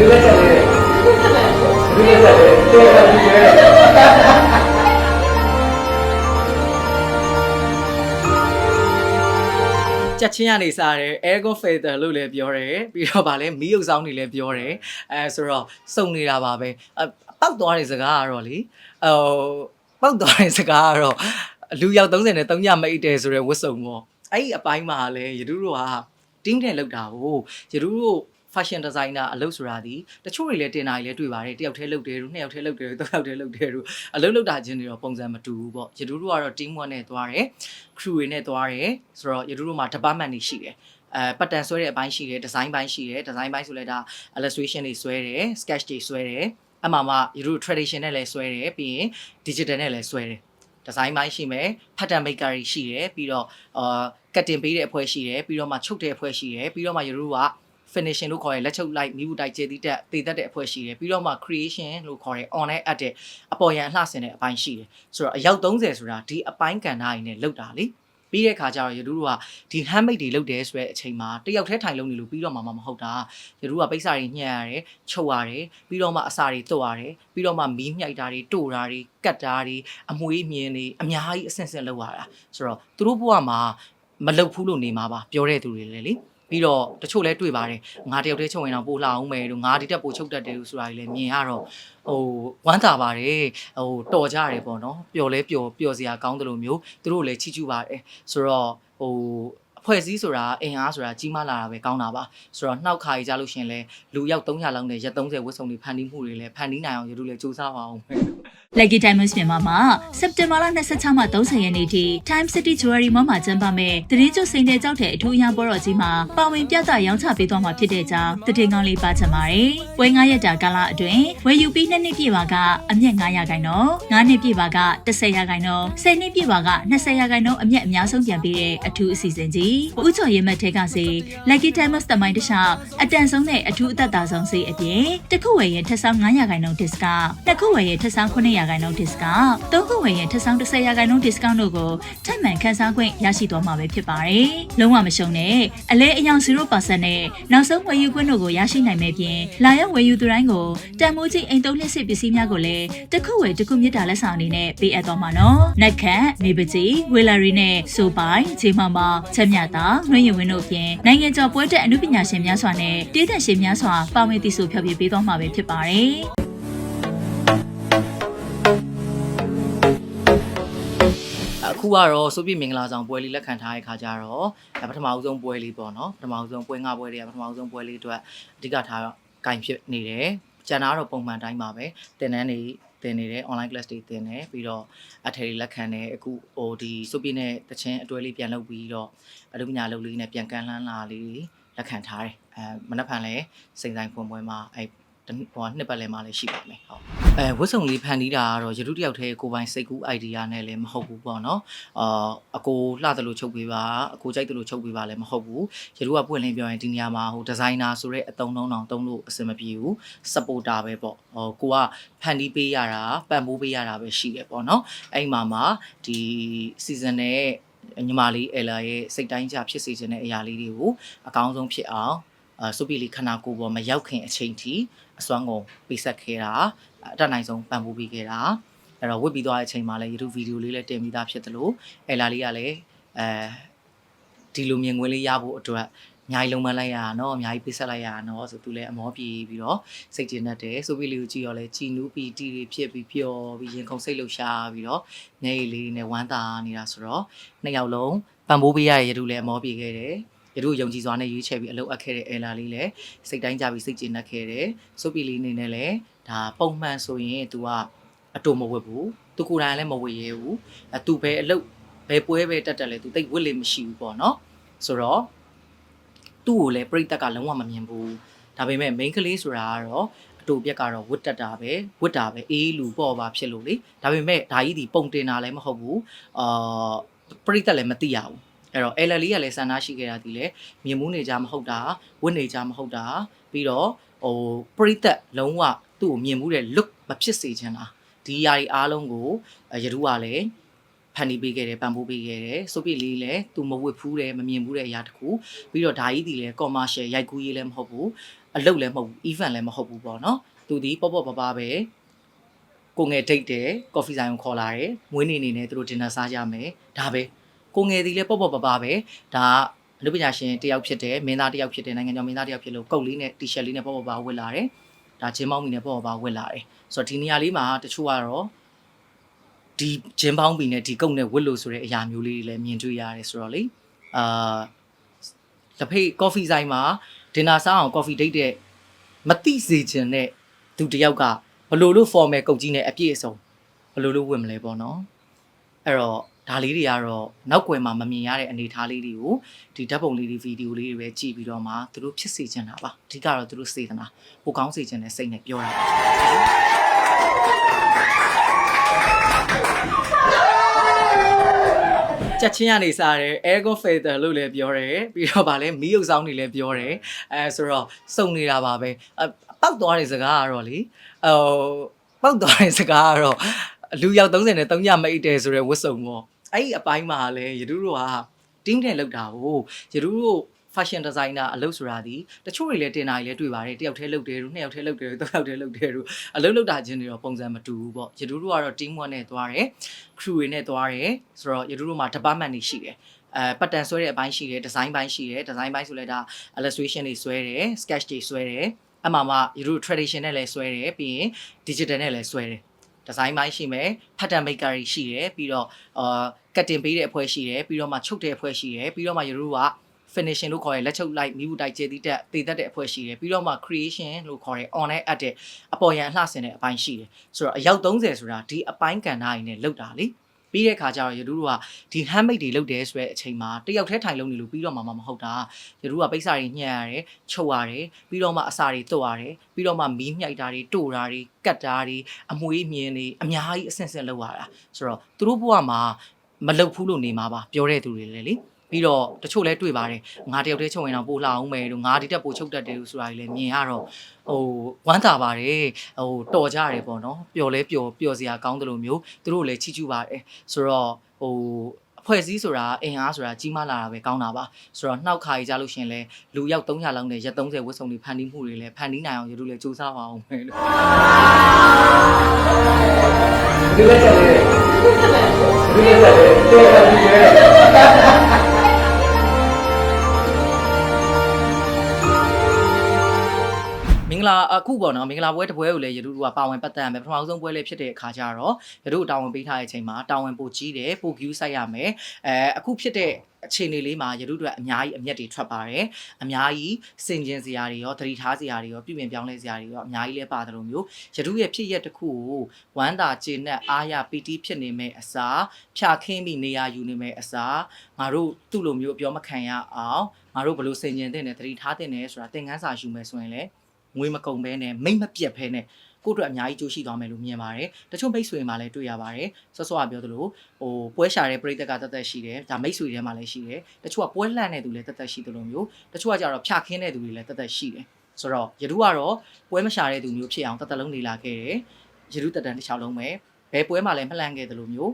ဒီလက်ချက်လေးဒီလက်ချက်လေးတေးတာဒီလေကြက်ချင်းရနေစားတယ် aircon filter လို့လည်းပြောတယ်ပြီးတော့ဗာလဲမီးဥဆောင်နေလည်းပြောတယ်အဲဆိုတော့စုံနေတာပါပဲအပောက်သွားတဲ့စကားကတော့လေဟိုပောက်သွားတဲ့စကားကတော့လူရောက်30နဲ့3ညမိတ်တယ်ဆိုရဲဝတ်စုံပေါ့အဲ့ဒီအပိုင်းမှာလည်းယတူတို့က team နဲ့လောက်တာကိုယတူတို့ fashion designer အလုပ်ဆိုတာဒီတချို့တွေလည်းတင်တာကြီးလည်းတွေ့ပါတယ်တယောက်တည်းလုပ်တယ်တို့နှစ်ယောက်တည်းလုပ်တယ်တို့သုံးယောက်တည်းလုပ်တယ်တို့အလုပ်လုပ်တာချင်းတွေတော့ပုံစံမတူဘူးပေါ့ယတူတို့ကတော့ team work နဲ့သွားတယ် crew တွေနဲ့သွားတယ်ဆိုတော့ယတူတို့မှာ department တွေရှိတယ်အဲပတ်တန်ဆွဲတဲ့အပိုင်းရှိတယ် design ပိုင်းရှိတယ် design ပိုင်းဆိုလဲဒါ illustration တွေဆွဲတယ် sketch တွေဆွဲတယ်အမှမှယတူတို့ tradition နဲ့လည်းဆွဲတယ်ပြီးရင် digital နဲ့လည်းဆွဲတယ်ဒီဇိုင်းပိုင်းရှိမယ်ဖတ်တန်မိတ်ကာတွေရှိတယ်ပြီးတော့အာကတ်တင်ပေးတဲ့အဖွဲ့ရှိတယ်ပြီးတော့မှချုပ်တဲ့အဖွဲ့ရှိတယ်ပြီးတော့မှယူတို့က finishing လို့ခေါ်တဲ့လက်ချုပ်လိုက်မိဘူးတိုက်ကျေးသီးတက်တည်တတ်တဲ့အဖွဲ့ရှိတယ်ပြီးတော့မှ creation လို့ခေါ်တဲ့ online add တဲ့အပေါ်ရန်အလှဆင်တဲ့အပိုင်းရှိတယ်ဆိုတော့အယောက်30ဆိုတာဒီအပိုင်းကဏ္ဍရင်းနဲ့လောက်တာလေပြီးတဲ့ခါကျတော့ယူတို့ကဒီ handmade တွေလုပ်တယ်ဆိုတဲ့အချိန်မှာတယောက်တည်းထိုင်လုံးနေလို့ပြီးတော့မှမမဟုတ်တာယူတို့ကပိတ်စာတွေညှက်ရတယ်ချုပ်ရတယ်ပြီးတော့မှအစာတွေတုတ်ရတယ်ပြီးတော့မှမီးမြှိုက်တာတွေတို့တာတွေကတ်တာတွေအမွေးမြင်းတွေအများကြီးအဆင့်ဆင့်လောက်ရတာဆိုတော့သူတို့ဘဝမှာမလုတ်ဘူးလို့နေမှာပါပြောတဲ့သူတွေလည်းလေ ပြီးတော့တချို့လဲတွေ့ပါတယ်ငါတယောက်တည်းချုပ်ရင်တော့ပို့လှအောင်မယ်တို့ငါဒီတက်ပို့ချုပ်တတ်တယ်လို့ဆိုတာကြီးလည်းမြင်ရတော့ဟိုဝမ်းသာပါတယ်ဟိုတော်ကြရတယ်ပေါ့နော်ပျော်လဲပျော်ပျော်စရာကောင်းတယ်လို့မျိုးသူတို့လည်းချီးကျူးပါတယ်ဆိုတော့ဟို အဖွဲ့အစည်းဆိုတာအင်အားဆိုတာကြီးမားလာတာပဲကောင်းတာပါဆိုတော့နှောက်ခါကြီးကြလို့ရှရင်လဲလူရောက်300လောက်နဲ့ရက်30ဝတ်စုံတွေဖန်တီးမှုတွေလည်းဖန်တီးနိုင်အောင်ယူလို့လည်းစူးစမ်းပါအောင်မယ် Lucky Diamonds မြန်မာမှာစက်တင်ဘာလ26မှ30ရက်နေ့ထိ Time City Jewelry Mall မှာကျင်းပမယ့်တရင်ကျွစိန်တဲ့ကြောက်တဲ့အထူးအရာပွဲတော်ကြီးမှာပါဝင်ပြသရောင်းချပေးသွားမှာဖြစ်တဲ့ကြောင်းတည်ငောင်းလေးပါချင်ပါတယ်။ပွဲ9ရက်တာကာလအတွင်းဝယ်ယူပြီး2နှစ်ပြည့်ပါကအမျက်900ရာခိုင်နှုန်း9နှစ်ပြည့်ပါက10ရာခိုင်နှုန်း10နှစ်ပြည့်ပါက20ရာခိုင်နှုန်းအမျက်အများဆုံးပြန်ပေးတဲ့အထူးအစီအစဉ်ကြီး။ဦးချော်ရဲမက်ထဲကစေ Lucky Diamonds တမိုင်းတစ်လျှောက်အတန်ဆုံးနဲ့အထူးအသက်သာဆုံးစေအပြင်တစ်ခုဝယ်ရင်ထက်ဆောင်900ရာခိုင်နှုန်း discount နှစ်ခုဝယ်ရင်ထက်ဆောင်900ရာခိုင်နှုန်း discount သုံးခုဝယ်ရင်ထက်ဆောင်10ရာခိုင်နှုန်း discount တို့ကိုထပ်မံခန်းစားခွင့်ရရှိသွားမှာပဲဖြစ်ပါတယ်။လုံးဝမရှုံနဲ့အလဲအယောင်0%နဲ့နောက်ဆုံးဝယ်ယူခွင့်တို့ကိုရရှိနိုင်မယ့်ပြင်လာရောက်ဝယ်ယူသူတိုင်းကိုတန်မိုးကြီးအိမ်သုံးလက်စစ်ပစ္စည်းများကိုလည်းတစ်ခုဝယ်တစ်ခုမြစ်တာလက်ဆောင်အနေနဲ့ပေးအပ်သွားမှာနော်။နက်ခတ်နေပကြီးဝေလာရီနဲ့ဆိုပိုင်ဂျေမမောင်ချက်မြတာနှွှဲရင်ဝင်းတို့အပြင်နိုင်ငံကျော်ပွဲတက်အမှုပညာရှင်များစွာနဲ့တေးသက်ရှင်များစွာပါဝင်တည်ဆိုဖျော်ဖြေပေးသွားမှာပဲဖြစ်ပါတယ်။အခုကတော့စိုးပြည့်မင်္ဂလာဆောင်ပွဲလေးလက်ခံထားတဲ့ခါကျတော့ဒါပထမဦးဆုံးပွဲလေးပေါ့နော်ပထမဦးဆုံးပွဲငါပွဲတွေကပထမဦးဆုံးပွဲလေးအတွက်အဓိကထားကင်ဖြစ်နေတယ်ကျန်တာကတော့ပုံမှန်တိုင်းပါပဲတင်တန်းတွေ တင်နေတယ် online class တွေတင်တယ်ပြီးတော့အထည်တွေလက်ခံတယ်အခုဟိုဒီစိုးပြည့်နဲ့တချင်းအတွဲလေးပြန်လုပ်ပြီးတော့အလုပ်ပညာလုပ်လေးနဲ့ပြန်ကန်လှမ်းလာလေးလက်ခံထားတယ်အဲမနက်ဖြန်လဲစိန်ဆိုင်ဖွင့်ပွဲမှာအဲ ဟိုနှစ်ပတ်လဲမှာလည်းရှိပါမယ်ဟုတ်အဲဝတ်စုံလေးဖန်တီးတာကတော့ရတုတယောက်တည်းကိုပိုင်စိတ်ကူး idea နဲ့လည်းမဟုတ်ဘူးပေါ့နော်အာအကိုလှတယ်လို့ချုပ်ပေးပါအကိုကြိုက်တယ်လို့ချုပ်ပေးပါလည်းမဟုတ်ဘူးရတုကပွင့်လင်းပြောရင်ဒီနေရာမှာဟိုဒီဇိုင်နာဆိုတဲ့အတုံးတုံးတောင်တုံးလို့အဆင်မပြေဘူး supporter ပဲပေါ့ဟိုကိုကဖန်တီးပေးရတာပံ့ပိုးပေးရတာပဲရှိတယ်ပေါ့နော်အဲ့မှာမှာဒီ season နဲ့ညီမလေး Ella ရဲ့စိတ်တိုင်းကြဖြစ်စေခြင်းတဲ့အရာလေးတွေကိုအကောင်းဆုံးဖြစ်အောင် အဲစုပ်ပီလီခနာကိုပေါ်မရောက်ခင်အချိန်ထိအစွမ်းကုန်ပေးဆက်ခဲ့တာအတတ်နိုင်ဆုံးပံ့ပိုးပေးခဲ့တာအဲ့တော့ဝစ်ပြီးသွားတဲ့အချိန်မှာလည်း YouTube ဗီဒီယိုလေးလည်းတင်ပြီးသားဖြစ်တယ်လို့အဲလာလေးကလည်းအဲဒီလိုမြင်ကွင်းလေးရဖို့အတွက်အများကြီးလုံးမလိုက်ရတာเนาะအများကြီးပေးဆက်လိုက်ရတာเนาะဆိုသူလည်းအမောပြေပြီးတော့စိတ်ကျဉ်တတ်တယ်ဆိုပြီးလေးကိုကြည့်ရောလဲကြည်နူးပြီးတီတွေဖြစ်ပြီးပျော်ပြီးရင်ခုန်စိတ်လှုပ်ရှားပြီးတော့ညရည်လေးနဲ့ဝမ်းသာနေတာဆိုတော့နှစ်ယောက်လုံးပံပိုးပေးရတဲ့ရတူလည်းအမောပြေခဲ့တယ် သူတို့ယုံကြည်စွာနဲ့ရွေးချယ်ပြီးအလုပ်အပ်ခဲ့တဲ့ error လေးလည်းစိတ်တိုင်းကြပြီးစိတ်ကျေနပ်ခဲ့တယ်။စုပ်ပီလေးအနေနဲ့လည်းဒါပုံမှန်ဆိုရင်သူကအတူမဝက်ဘူး။သူကိုယ်တိုင်လည်းမဝက်ရဲဘူး။အတူပဲအလုပ်ဘယ်ပွဲပဲတက်တက်လဲသူတိတ်ဝက်လေမရှိဘူးပေါ့နော်။ဆိုတော့သူ့ကိုလည်းပြိတ္တကလုံးဝမမြင်ဘူး။ဒါပေမဲ့ main ကလေးဆိုတာကတော့အတူပြက်ကတော့ဝတ်တက်တာပဲဝတ်တာပဲအေးလူပေါ့ပါဖြစ်လို့လေ။ဒါပေမဲ့ဒါကြီးဒီပုံတင်တာလည်းမဟုတ်ဘူး။အာပြိတ္တလည်းမသိရဘူး။ အဲ့တော့ LL လေးကလည်းစန္ဒရှိခဲ့တာဒီလေမြင်မှုနေကြမဟုတ်တာဝတ်နေကြမဟုတ်တာပြီးတော့ဟိုပြိတ္တလုံးဝသူ့ကိုမြင်မှုတဲ့ look မဖြစ်စေချင်တာဒီຢာတွေအားလုံးကိုရတူကလည်းဖန်တီးပေးခဲ့တယ်ပံ့ပိုးပေးခဲ့တယ်ဆိုပြလေးလည်းသူမဝစ်ဖူးတယ်မမြင်ဘူးတဲ့အရာတစ်ခုပြီးတော့ဒါကြီးဒီလည်း commercial ရိုက်ကူးရေးလည်းမဟုတ်ဘူးအလုပ်လည်းမဟုတ်ဘူး event လည်းမဟုတ်ဘူးပေါ့နော်သူဒီပေါ့ပေါ့ပပပဲကိုငယ်ဒိတ်တယ်ကော်ဖီဆိုင်ကိုခေါ်လာတယ်မွေးနေ့နေနဲ့သူတို့ dinner စားကြမယ်ဒါပဲ ကိုငယ်ဒီလည်းပေါ့ပေါ့ပပပဲဒါအလုပ်ပညာရှင်တယောက်ဖြစ်တယ်မင်းသားတယောက်ဖြစ်တယ်နိုင်ငံကျော်မင်းသားတယောက်ဖြစ်လို့ကုတ်လေးနဲ့ t-shirt လေးနဲ့ပေါ့ပေါ့ပပဝတ်လာတယ်ဒါဂျင်းမောင်းမီနဲ့ပေါ့ပေါ့ပပဝတ်လာတယ်ဆိုတော့ဒီနေရာလေးမှာတချို့ကတော့ဒီဂျင်းပေါင်းပီနဲ့ဒီကုတ်နဲ့ဝစ်လို့ဆိုတဲ့အရာမျိုးလေးတွေလည်းမြင်တွေ့ရတယ်ဆိုတော့လေအာတဖိတ်ကော်ဖီဆိုင်မှာဒင်နာစားအောင်ကော်ဖီဒိတ်တဲ့မတိစေခြင်းနဲ့သူတယောက်ကဘလို့လို့ formal ကုတ်ကြီးနဲ့အပြည့်အစုံဘလို့လို့ဝင်မလဲပေါ့နော်အဲ့တော့ ဒါလေးတွေကတော့နောက်ွယ်မှာမမြင်ရတဲ့အနေအထားလေးတွေကိုဒီဓာတ်ပုံလေးတွေဗီဒီယိုလေးတွေပဲကြည့်ပြီးတော့မှသူတို့ဖြစ်စေချင်တာပါအဓိကတော့သူတို့စေတနာပိုကောင်းစေချင်တဲ့စိတ်နဲ့ပြောတာပါချက်ချင်းကနေစားတယ် aircon filter လို့လည်းပြောတယ်ပြီးတော့ဗာလဲမီးရုပ်ဆောင်တွေလည်းပြောတယ်အဲဆိုတော့စုံနေတာပါပဲအပောက်သွားတဲ့စကားကတော့လေဟိုပောက်သွားတဲ့စကားကတော့လူရောက်30နဲ့3ညမိတ်တယ်ဆိုရဲဝတ်စုံပေါ့ အဲ့ဒီအပိုင်းမှာလည်းယတူတို့က team နဲ့လောက်တာကိုယတူတို့ fashion designer အလုပ်ဆိုတာဒီတချို့တွေလည်းတင်တာကြီးလည်းတွေ့ပါတယ်တယောက်တည်းလုပ်တယ်လို့နှစ်ယောက်တည်းလုပ်တယ်လို့သုံးယောက်တည်းလုပ်တယ်လို့အလုပ်လုပ်တာချင်းတွေတော့ပုံစံမတူဘူးပေါ့ယတူတို့ကတော့ team work နဲ့သွားတယ် crew တွေနဲ့သွားတယ်ဆိုတော့ယတူတို့မှာ department တွေရှိတယ်အဲပတ်တန်ဆွဲတဲ့အပိုင်းရှိတယ် design ပိုင်းရှိတယ် design ပိုင်းဆိုလဲဒါ illustration တွေဆွဲတယ် sketch တွေဆွဲတယ်အမှမှယတူ tradition နဲ့လည်းဆွဲတယ်ပြီးရင် digital နဲ့လည်းဆွဲတယ် ဒီဇိုင်းပိုင်းရှိမယ် pattern maker တွေရှိတယ်ပြီးတော့အာကတ်တင်ပေးတဲ့အဖွဲ့ရှိတယ်ပြီးတော့မှချုပ်တဲ့အဖွဲ့ရှိတယ်ပြီးတော့မှယတို့က finishing လို့ခေါ်ရဲလက်ချုပ်လိုက်မိဘူးတိုက်ကျေးသီးတက်ပေတတ်တဲ့အဖွဲ့ရှိတယ်ပြီးတော့မှ creation လို့ခေါ်ရဲ online add တဲ့အပေါ်ရန်အလှဆင်တဲ့အပိုင်းရှိတယ်ဆိုတော့အယောက်30ဆိုတာဒီအပိုင်းကဏ္ဍရင်းနဲ့လောက်တာလေ ပြီးတဲ့ခါကျတော့ရတူတို့ကဒီ handmade တွေလုပ်တယ်ဆိုတဲ့အချိန်မှာတယောက်တည်းထိုင်လုံးနေလို့ပြီးတော့မှမဟုတ်တာရတူကပိတ်စာတွေညှက်ရတယ်ချုပ်ရတယ်ပြီးတော့မှအစာတွေတုတ်ရတယ်ပြီးတော့မှမီးမြှိုက်တာတွေတို့တာတွေကတ်တာတွေအမွေးမြင်းတွေအများကြီးအဆင့်ဆင့်လောက်ရတာဆိုတော့သူတို့ဘဝမှာမလုတ်ဘူးလို့နေမှာပါပြောတဲ့သူတွေလည်းလေ ပြီးတော့တချို့လဲတွေ့ပါတယ်ငါတယောက်တည်းချုပ်ရင်တော့ပို့လာအောင်မယ်လို့ငါဒီတက်ပို့ချုပ်တတ်တယ်လို့ဆိုတာကြီးလည်းမြင်ရတော့ဟိုဝမ်းသာပါတယ်ဟိုတော်ကြရတယ်ပေါ့နော်ပျော်လဲပျော်ပျော်စရာကောင်းတယ်လို့မျိုးသူတို့လည်းချီးကျူးပါတယ်ဆိုတော့ဟိုအဖွဲ့အစည်းဆိုတာအင်အားဆိုတာကြီးမားလာတာပဲကောင်းတာပါဆိုတော့နှောက်ခါကြီးကြလို့ရှရင်လဲလူရောက်300လောက်နဲ့ရက်30ဝတ်စုံတွေဖန်တီးမှုတွေလည်းဖန်တီးနိုင်အောင်ရတို့လည်းစူးစမ်းပါအောင်မယ်လို့ဒီလက်ချက်လေးဒီလက်ချက်လေးတေးတယ်ဒီ င်္ဂလာအခုပေါ့နော်မင်္ဂလာပွဲတစ်ပွဲကိုလည်းရတုတို့ကပါဝင်ပတ်သက်ရမယ်ပထမဆုံးပွဲလေးဖြစ်တဲ့အခါကျတော့ရတုတာဝန်ပေးထားတဲ့အချိန်မှာတာဝန်ပိုကြီးတယ်ပို view ဆိုင်ရမယ်အဲအခုဖြစ်တဲ့အခြေအနေလေးမှာရတုတို့ကအများကြီးအမျက်တွေထွက်ပါတယ်အများကြီးစင်ကျင်စရာတွေရောသတိထားစရာတွေရောပြုပြင်ပြောင်းလဲစရာတွေရောအများကြီးလဲပါတယ်လို့မျိုးရတုရဲ့ဖြစ်ရက်တစ်ခုကိုဝမ်းသာကျေနပ်အားရပီတိဖြစ်နေမဲ့အစားဖြာခင်းပြီးနေရာယူနေမဲ့အစားငါတို့သူ့လိုမျိုးအပြောမခံရအောင်ငါတို့ဘယ်လိုစင်ကျင်တဲ့နဲ့သတိထားတဲ့နဲ့ဆိုတာသင်ခန်းစာယူမယ်ဆိုရင်လည်း ငွေမကုန်ဘဲနဲ့မိတ်မပြတ်ဘဲနဲ့ကိုယ့်အတွက်အများကြီးကြိုးရှိသွားမယ်လို့မြင်ပါတယ်တချို့မိတ်ဆွေမှလည်းတွေ့ရပါတယ်ဆော့ဆော့ကပြောသလိုဟိုပွဲရှာတဲ့ပြိတ္တကတသက်ရှိတယ်ဒါမိတ်ဆွေထဲမှာလည်းရှိတယ်တချို့ကပွဲလှန့်တဲ့သူလည်းတသက်ရှိတယ်လို့မျိုးတချို့ကကြတော့ဖြာခင်းတဲ့သူတွေလည်းတသက်ရှိတယ်ဆိုတော့ယတုကတော့ပွဲမရှာတဲ့သူမျိုးဖြစ်အောင်တသက်လုံးနေလာခဲ့တယ်ယတုတက်တန်တစ်ချောင်းလုံးပဲဘယ်ပွဲမှလည်းမလှန့်ခဲ့တယ်လို့မျိုး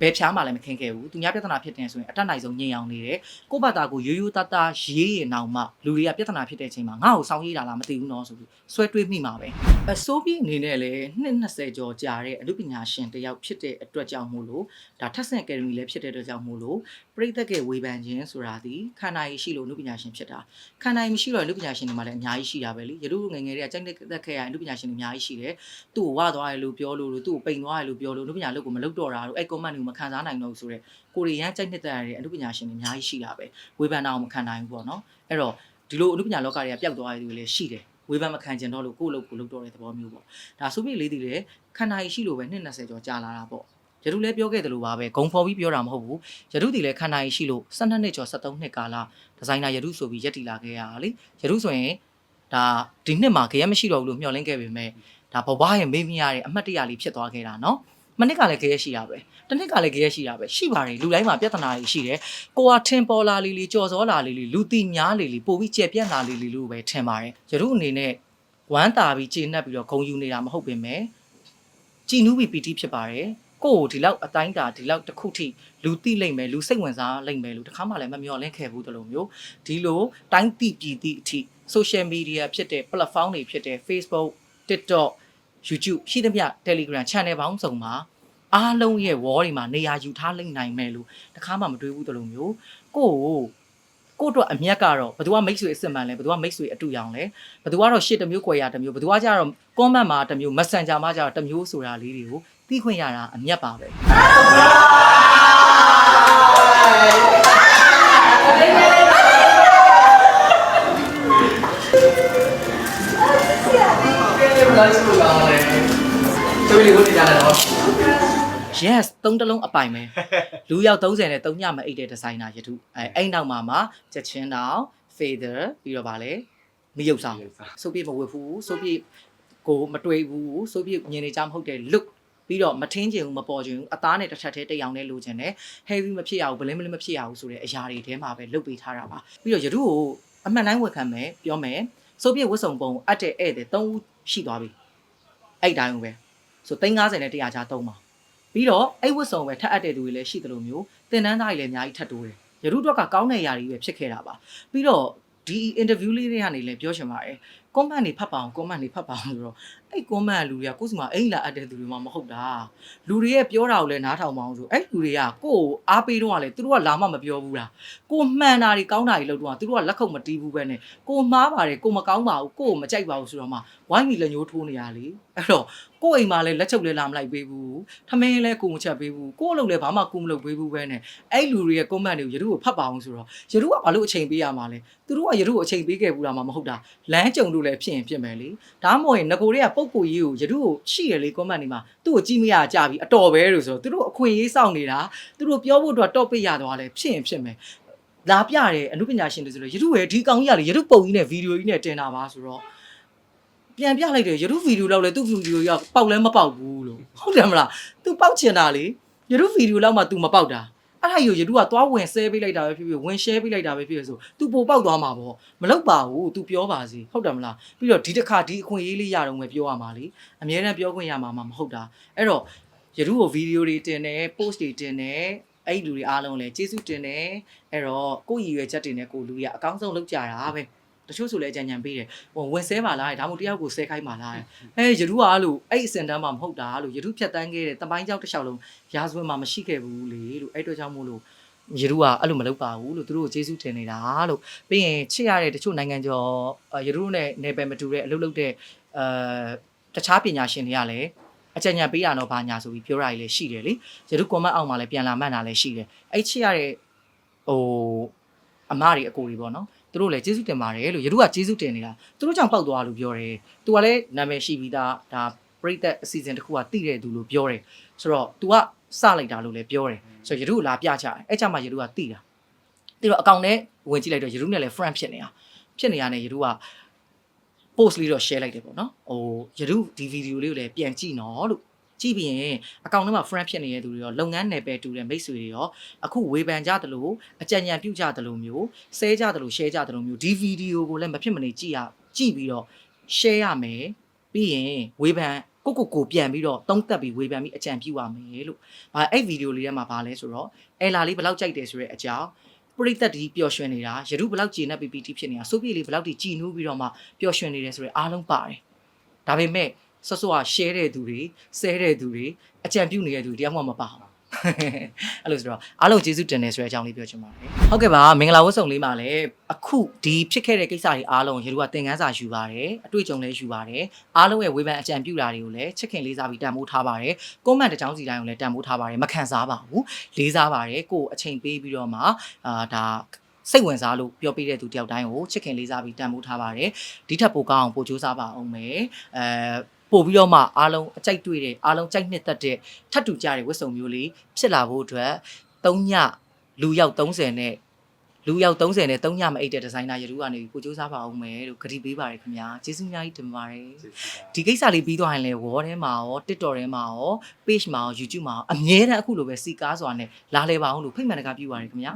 ဘယ်ဖြားမှလည်းမခင်းခဲ့ဘူးသူများပြဿနာဖြစ်တယ်ဆိုရင်အတက်နိုင်ဆုံးညင်အောင်နေတယ်ကိုယ့်ဘာသာကိုရိုးရိုးသားသားရေးရင်အောင်မှလူတွေကပြဿနာဖြစ်တဲ့အချိန်မှာငါ့ကိုစောင်းရေးတာလားမသိဘူးနော်ဆိုပြီးဆွဲတွေးမိမှာပဲအစိုးပြီးအနေနဲ့လည်းနှစ်20ကျော်ကြာတဲ့အမှုပညာရှင်တယောက်ဖြစ်တဲ့အတွက်ကြောင့်မို့လို့ဒါထက်ဆန်အကယ်ဒမီလည်းဖြစ်တဲ့အတွက်ကြောင့်မို့လို့ပြိသက်ကဝေဖန်ခြင်းဆိုတာဒီခန္ဓာရည်ရှိလို့အမှုပညာရှင်ဖြစ်တာခန္ဓာရည်မရှိတော့အမှုပညာရှင်တွေမှာလည်းအများကြီးရှိတာပဲလေရတုငယ်ငယ်တွေကကြိုက်တဲ့ခဲ့ရအမှုပညာရှင်တွေအများကြီးရှိတယ်သူ့ကိုဝါသွားတယ်လို့ပြောလို့လို့သူ့ကိုပိန်သွားတယ်လို့ပြောလို့အမှုပညာလုပ်ကိုမလုပ်တော့တာလို့အဲ့ comment တွေကိုမခံစားနိုင်တော့ဘူးဆိုတော့ကိုရီးယားကြိုက်နေတဲ့ရတဲ့အမှုပညာရှင်တွေအများကြီးရှိတာပဲဝေဖန်တာအောင်မခံနိုင်ဘူးပေါ့နော်အဲ့တော့ဒီလိုအမှုပညာလောကတွေကပျောက်သွားတဲ့သူတွေလည်းရှိတယ်ဝေဖန်မခံကျင်တော့လို့ကိုယ့်လုပ်ကိုလုပ်တော့တဲ့သဘောမျိုးပေါ့ဒါဆိုပြီးလေးတည်တယ်ခန္ဓာရည်ရှိလို့ပဲနှစ်20ကျော်ကြာလာတာပေါ့ရတုလည်းပြောခဲ့တယ်လို့ပါပဲဂုံဖော်ပြီးပြောတာမဟုတ်ဘူးရတုတည်လည်းခန္ဓာရည်ရှိလို့12နှစ်ကျော်73နှစ်ကာလဒီဇိုင်နာရတုဆိုပြီးရက်တည်လာခဲ့ရတာလေရတုဆိုရင်ဒါဒီနှစ်မှာကြရက်မရှိတော့ဘူးလို့မျှော်လင့်ခဲ့ပေမဲ့ဒါဘဝရဲ့မေးမြန်းရတဲ့အမှတ်တရလေးဖြစ်သွားခဲ့တာနော် မနစ်ကလည်းကြရက်ရှိတာပဲတစ်နှစ်ကလည်းကြရက်ရှိတာပဲရှိပါတယ်လူတိုင်းမှာပြဿနာတွေရှိတယ်ကိုကထင်ပေါ်လာလေးလေးကြော်စောလာလေးလေးလူတိများလေးလေးပို့ပြီးကြက်ပြန့်လာလေးလေးလို့ပဲထင်ပါတယ်ရတုအနေနဲ့ဝမ်းတာပြီးကျေနပ်ပြီးတော့ဂုံယူနေတာမဟုတ်ပင်မဲ့ကြည်နူးပြီးပီတိဖြစ်ပါတယ်ကိုကိုဒီလောက်အတိုင်းတာဒီလောက်တစ်ခုထိလူသိလိမ့်မယ်လူစိတ်ဝင်စားလိမ့်မယ်လို့တခါမှလည်းမမျှော်လင့်ခဲ့ဘူးတလို့မျိုးဒီလိုတိုင်းတိပြည်တိအထိ social media ဖြစ်တဲ့ platform တွေဖြစ်တဲ့ Facebook TikTok YouTube ရှိသမျှ Telegram channel ပေါင်းစုံမှာအားလုံးရဲ့ wall တွေမှာနေရာယူထားလိမ့်နိုင်မယ်လို့တခါမှမတွေးဘူးတလို့မျိုးကိုကိုကိုတို့အမျက်ကတော့ဘယ်သူကမိတ်ဆွေအစ်စ်မှန်လဲဘယ်သူကမိတ်ဆွေအတူရောင်လဲဘယ်သူကတော့ရှစ်တစ်မျိုး꿰ရတစ်မျိုးဘယ်သူကကြတော့ comment မှာတစ်မျိုး messenger မှာကြတော့တစ်မျိုးဆိုတာလေးတွေကိုသိခွင့်ရတာအမျက်ပါပဲဆိုပြီးကို နေကြတယ်နော် yes သုံးတလုံးအပိုင်ပဲလူရောက်30နဲ့သုံးညမအိတ်တဲ့ဒီဇိုင်နာရတုအဲအဲ့နောက်မှာမှချက်ချင်းတောင် feather ပြီးတော့ဗာလဲမရုပ်ဆောင်ဆိုပြမဝတ်ဘူးဆိုပြကိုမတွေးဘူးဆိုပြမြင်နေကြမဟုတ်တဲ့ look ပြီးတော့မထင်းချင်ဘူးမပေါ်ချင်ဘူးအသားနဲ့တစ်ထပ်သေးတစ်ယောင်နဲ့လိုချင်တယ် heavy မဖြစ်ရဘူး blend မဖြစ်ရဘူးဆိုတဲ့အရာတွေထဲမှာပဲလုတ်ပေးထားတာပါပြီးတော့ရတုကိုအမှန်တိုင်းဝတ်ခံမယ်ပြောမယ်ဆိုပြဝတ်စုံပုံအပ်တဲ့ဧည့်သည်3ဦးရှိသွားပြီအဲ့တိုင်းပဲ ဆို350နဲ့100ချာ3ပါပြီးတော့အဲ့ဝတ်စုံပဲထပ်အပ်တဲ့သူတွေလည်းရှိသလိုမျိုးတင်တန်းသားတွေလည်းအများကြီးထပ်တိုးတယ်ရတုတော့ကကောင်းတဲ့ຢာတွေပဲဖြစ်ခဲ့တာပါပြီးတော့ဒီ interview လေးတွေကနေလည်းပြောချင်ပါတယ် comment တွေဖတ်ပါအောင် comment တွေဖတ်ပါအောင်ဆိုတော့အဲ့ comment လူတွေကကိုယ်စီမှာအိမ်လာအပ်တဲ့သူတွေမှမဟုတ်တာလူတွေရဲ့ပြောတာကိုလည်းနားထောင်မအောင်ဆိုအဲ့လူတွေကကိုယ်ကိုအားပေးတော့ကလည်းသူတို့ကလာမှမပြောဘူးလားကိုမှန်တာတွေကောင်းတာတွေလုပ်တော့သူတို့ကလက်ခုပ်မတီးဘူးပဲနဲ့ကိုမှားပါတယ်ကိုမကောင်းပါဘူးကိုကိုမကြိုက်ပါဘူးဆိုတော့မှဝိုင်းမီလက်ညှိုးထိုးနေရလေအဲ့တော့ကိုယ့်အိမ်မှာလည်းလက်ချုပ်လည်းလာမလိုက်ပေးဘူးထမင်းလည်းကိုမချက်ပေးဘူးကိုယ့်အလုပ်လည်းဘာမှကိုမလုပ်ပေးဘူးပဲနဲ့အဲ့လူတွေရဲ့ comment တွေကိုရတုကိုဖတ်ပါအောင်ဆိုတော့ရတုကဘာလို့အချိန်ပေးရမှာလဲသူတို့ကရတုကိုအချိန်ပေးခဲ့ဘူးလားမဟုတ်တာလမ်းကြုံလို့လည်းဖြစ်ရင်ဖြစ်မယ်လေဒါမှမဟုတ်ရင်ငကိုတွေကပုံကိုကြီးကိုရတုကိုရှိရလေ comment တွေမှာသူ့ကိုကြည့်မရကြပြီအတော်ပဲလို့ဆိုတော့သူတို့အခွင့်အရေးစောင့်နေတာသူတို့ပြောဖို့အတွက် topic ရသွားလဲဖြစ်ရင်ဖြစ်မယ်လာပြတယ်အမှုပညာရှင်တွေဆိုလို့ရတုရဲ့ဒီကောင်ကြီးကလေရတုပုံကြီးနဲ့ဗီဒီယိုကြီးနဲ့တင်တာပါဆိုတော့ပြန်ပြလိုက်တယ်ရတုဗီဒီယိုလောက်လဲသူ့ဗီဒီယိုရောက်ပေါက်လဲမပေါက်ဘူးလို့ဟုတ်တယ်မလား तू ပေါက်ချင်တာလေရတုဗီဒီယိုလောက်မှ तू မပေါက်တာ အဲ့ဒါကြီးရတုကသွားဝင်ဆဲပေးလိုက်တာပဲဖြစ်ဖြစ်ဝင် share ပေးလိုက်တာပဲဖြစ်ဖြစ်ဆို तू ပိုပေါက်သွားမှာပေါ့မလောက်ပါဘူး तू ပြောပါစီဟုတ်တယ်မလားပြီးတော့ဒီတစ်ခါဒီအခွင့်အရေးလေးရတော့မယ်ပြောရမှာလေအများနဲ့ပြောခွင့်ရမှာမဟုတ်တာအဲ့တော့ရတုကိုဗီဒီယိုတွေတင်တယ် post တွေတင်တယ်အဲ့ဒီလူတွေအားလုံးလည်းကျေးဇူးတင်တယ်အဲ့တော့ကိုယ့်ရည်ရွယ်ချက်တွေနဲ့ကိုယ်လူရအကောင်းဆုံးလုပ်ကြတာပဲ တချို့ဆိုလဲကြံကြံပေးတယ်ဟိုဝင်ဆဲပါလားဒါမှမဟုတ်တယောက်ကိုဆဲခိုင်းပါလားအဲရတုကအဲ့လိုအဲ့အစင်တန်းမှာမဟုတ်တာလို့ရတုဖြတ်တန်းခဲ့တဲ့တပိုင်းကြောက်တစ်လျှောက်လုံးရာဇဝင်မှာမရှိခဲ့ဘူးလေလို့အဲ့အတွက်ကြောင့်မို့လို့ရတုကအဲ့လိုမလုပ်ပါဘူးလို့သူတို့ကိုကျေးဇူးတင်နေတာလို့ပြီးရင်ချစ်ရတဲ့တချို့နိုင်ငံကျော်ရတုနဲ့နေပယ်မတူတဲ့အလုပ်လုပ်တဲ့အဲတခြားပညာရှင်တွေကလည်းအကြံဉာဏ်ပေးတာတော့ဘာညာဆိုပြီးပြောတာကြီးလည်းရှိတယ်လေရတု comment အောက်မှာလည်းပြန်လာမှတ်တာလည်းရှိတယ်အဲ့ချစ်ရတဲ့ဟိုအမတွေအကိုတွေပေါ့နော် သူတို့လည်းကျေးဇူးတင်ပါတယ်လို့ရတုကကျေးဇူးတင်နေတာသူတို့ကြောင့်ပောက်သွားလို့ပြောတယ်။ तू ကလည်းနာမည်ရှိပြီးသားဒါပြိသက်အစီအစဉ်တစ်ခုကတည်တဲ့သူလို့ပြောတယ်။ဆိုတော့ तू ကစလိုက်တာလို့လည်းပြောတယ်။ဆိုတော့ရတုကိုလာပြချတယ်။အဲ့ကြမှာရတုကတည်တာ။ပြီးတော့အကောင့်နဲ့ဝင်ကြည့်လိုက်တော့ရတုနဲ့လည်း friend ဖြစ်နေတာ။ဖြစ်နေရတဲ့ရတုက post လေးတော့ share လိုက်တယ်ပေါ့နော်။ဟိုရတုဒီဗီဒီယိုလေးကိုလည်းပြန်ကြည့်နော်လို့ ကြည့်ပြီးရင်အကောင့်ထဲမှာ friend ဖြစ်နေတဲ့သူတွေရောလုပ်ငန်းနယ်ပယ်တူတဲ့မိတ်ဆွေတွေရောအခုဝေဖန်ကြတယ်လို့အကြံဉာဏ်ပြုကြတယ်လို့မျိုးဆဲကြတယ်လို့ share ကြတယ်လို့မျိုးဒီဗီဒီယိုကိုလည်းမဖြစ်မနေကြည့်ရကြည့်ပြီးတော့ share ရမယ်ပြီးရင်ဝေဖန်ကိုကိုကိုပြန်ပြီးတော့တုံးသက်ပြီးဝေဖန်ပြီးအကြံပြုရမယ်လို့။ဗာအဲ့ဗီဒီယိုလေးထဲမှာဗာလဲဆိုတော့အဲလာလေးဘယ်လောက်ကြိုက်တယ်ဆိုတဲ့အကြောင်းပရိသတ်ဒီပျော်ရွှင်နေတာရတုဘယ်လောက်ကြည်နေ PPT ဖြစ်နေတာစိုးပြေလေးဘယ်လောက်ဒီကြည်နူးပြီးတော့မှပျော်ရွှင်နေတယ်ဆိုတဲ့အားလုံးပါတယ်။ဒါပေမဲ့ ဆော့ဆော့က share တဲ့သူတွေဆဲတဲ့သူတွေအကြံပြုနေတဲ့သူတွေတယောက်မှမပါဘူးအဲ့လိုဆိုတော့အားလုံးကျေးဇူးတင်တယ်ဆိုတဲ့အကြောင်းလေးပြောချင်ပါတယ်ဟုတ်ကဲ့ပါမင်္ဂလာဝတ်ဆောင်လေးမှာလည်းအခုဒီဖြစ်ခဲ့တဲ့ကိစ္စတွေအားလုံးရေတို့ကသင်ခန်းစာယူပါတယ်အတွေ့အကြုံလည်းယူပါတယ်အားလုံးရဲ့ဝေဖန်အကြံပြုတာတွေကိုလည်းချစ်ခင်လေးစားပြီးတန်ဖိုးထားပါတယ်ကွန်မန့်တစ်ကြောင်းစီတိုင်းကိုလည်းတန်ဖိုးထားပါတယ်မခံစားပါဘူးလေးစားပါတယ်ကိုယ်အချိန်ပေးပြီးတော့မှအာဒါစိတ်ဝင်စားလို့ပြောပြတဲ့သူတယောက်တိုင်းကိုချစ်ခင်လေးစားပြီးတန်ဖိုးထားပါတယ်ဒီထက်ပိုကောင်းအောင်ပို့ကြိုးစားပါအောင်မယ်အဲ ပို့ပြီးတော့မှအားလုံးအကြိုက်တွေ့တဲ့အားလုံးကြိုက်နှစ်သက်တဲ့ထပ်တူကြတဲ့ဝတ်စုံမျိုးလေးဖြစ်လာဖို့အတွက်၃ညလူရောက်30နဲ့လူရောက်30နဲ့3ညမအိတ်တဲ့ဒီဇိုင်နာရူကနေပို့ကြိုးစားပါအောင်မယ်လို့ဂရီပေးပါတယ်ခင်ဗျာကျေးဇူးအများကြီးတင်ပါတယ်ဒီကိစ္စလေးပြီးသွားရင်လည်း wall ထဲမှာရော TikTok ထဲမှာရော page မှာရော YouTube မှာရောအမြဲတမ်းအခုလိုပဲစီကားစွာနဲ့လာလဲပါအောင်လို့ဖိတ်မှန်တကားပြုပါတယ်ခင်ဗျာ